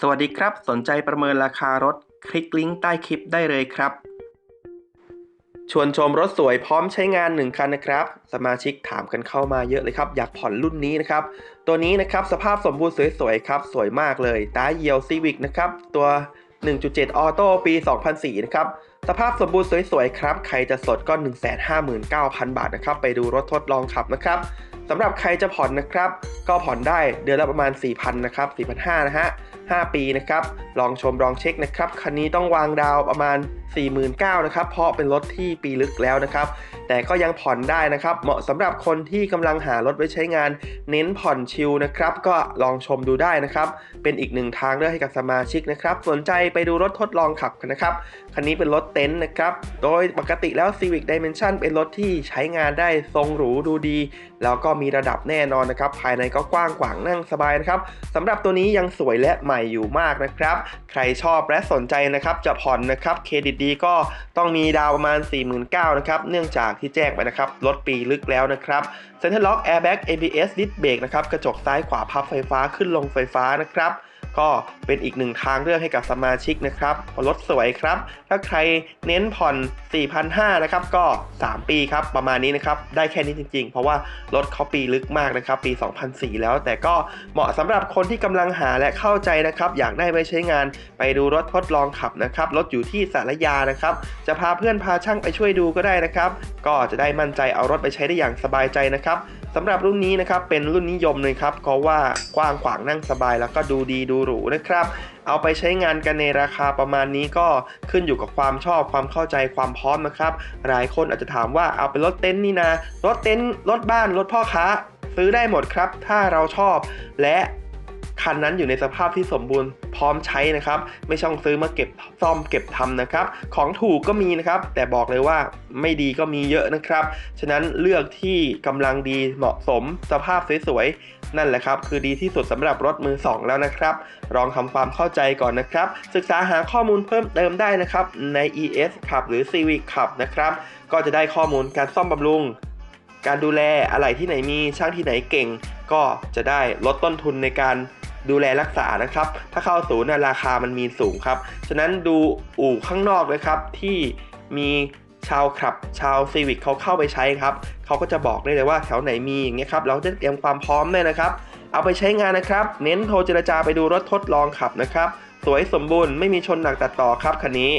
สวัสดีครับ สนใจประเมินราคารถ คลิกลิงก์ใต้คลิปได้เลยครับ ชวนชมรถสวยพร้อมใช้งาน 1 คันนะครับ สมาชิกถามกันเข้ามาเยอะเลยครับ อยากผ่อนรุ่นนี้นะครับ ตัวนี้นะครับสภาพสมบูรณ์สวยๆครับ สวยมากเลยตาเยียวซีวิกนะครับ ตัว 1.7 ออโต้ปี 2004 นะครับ สภาพสมบูรณ์สวยๆครับ ใครจะสดก็ 159,000 บาทนะครับ ไปดูรถทดลองขับนะครับสำหรับใครจะผ่อนนะครับ ก็ผ่อนได้เดือนละประมาณ 4,000 นะครับ 4,500 นะฮะ 5 ปีนะครับ ลองชมลองเช็คนะครับ คันนี้ต้องวางดาวประมาณ 49,000นะครับ เพราะเป็นรถที่ปีลึกแล้วนะครับ แต่ก็ยังผ่อนได้นะครับ เหมาะสำหรับคนที่กำลังหารถไว้ใช้งาน เน้นผ่อนชิลนะครับ ก็ลองชมดูได้นะครับ เป็นอีกหนึ่งทางเลือกให้กับสมาชิกนะครับ สนใจไปดูรถทดลองขับกันนะครับ คันนี้เป็นรถเต็นท์นะครับ โดยปกติแล้ว Civic Dimension เป็นรถที่ใช้งานได้ทรงหรูดูดี แล้วก็มีระดับแน่นอนนะครับ ภายในก็กว้างขวางนั่งสบายนะครับสำหรับตัวนี้ยังสวยและใหม่อยู่มากนะครับ ใครชอบและสนใจนะครับจะผ่อนนะครับเครดิตดีก็ต้องมีดาวประมาณ 49,000นะครับเนื่องจากที่แจ้งไปนะครับลดปีลึกแล้วนะครับเซ็นทรัลล็อกแอร์แบ็ก ABS Disc Brake นะครับกระจกซ้ายขวาพับไฟฟ้าขึ้นลงไฟฟ้านะครับ ก็เป็นอีกหนึ่งทางเลือกให้กับสมาชิกนะครับรถสวยครับ ถ้าใครเน้นผ่อน 4,500นะครับก็ 3 ปีครับประมาณนี้นะครับได้แค่นี้จริง ๆ เพราะว่ารถเขาปีลึกมากนะครับปี 2004 แล้ว แต่ก็เหมาะสำหรับคนที่กำลังหาและเข้าใจนะครับอยากได้ไปใช้งานไปดูรถทดลองขับนะครับรถอยู่ที่สารยานะครับจะพาเพื่อนพาช่างไปช่วยดูก็ได้นะครับ ก็จะได้มั่นใจเอารถไปใช้ได้อย่างสบายใจนะครับ สำหรับรุ่นนี้นะครับเป็นรุ่นนิยมเลยครับเพราะว่ากว้างขวางนั่งสบายแล้วก็ดูดีดูหรูนะครับ เอาไปใช้งานกันในราคาประมาณนี้ก็ขึ้นอยู่กับความชอบความเข้าใจความพร้อมนะครับ หลายคนอาจจะถามว่าเอาไปรถเต็นท์นี่นะรถเต็นท์รถบ้านรถพ่อค้า ซื้อได้หมดครับ ถ้าเราชอบและ คันนั้นอยู่ในสภาพที่สมบูรณ์พร้อมใช้นะครับ ไม่ช่องซื้อมาเก็บซ่อมเก็บทำนะครับ ของถูกก็มีนะครับ แต่บอกเลยว่าไม่ดีก็มีเยอะนะครับ ฉะนั้นเลือกที่กำลังดีเหมาะสมสภาพสวยๆนั่นแหละครับ คือดีที่สุดสำหรับรถมือ 2 แล้วนะครับ ลองทำความเข้าใจก่อนนะครับ ศึกษาหาข้อมูลเพิ่มเติมได้นะครับ ใน ES ขับหรือ Civic ขับนะครับ ก็จะได้ข้อมูลการซ่อมบำรุงการดูแลอะไรที่ไหนมีช่างที่ไหนเก่ง ก็จะได้ลดต้นทุนในการ ดูแลรักษานะครับ ถ้าเข้าศูนย์นราคามันมีสูงครับ ฉะนั้นดูอู่ข้างนอกนะครับที่มีชาวขับชาวซีวิกเขาเข้าไปใช้ครับเขาก็จะบอกได้เลยว่าแถวไหนมีอย่างเงี้ยครับเราจะเตรียมความพร้อมด้วยนะครับ เอาไปใช้งานนะครับ เน้นโทรเจรจาไปดูรถทดลองขับนะครับ สวยสมบูรณ์ไม่มีชนหนักตัดต่อครับคันนี้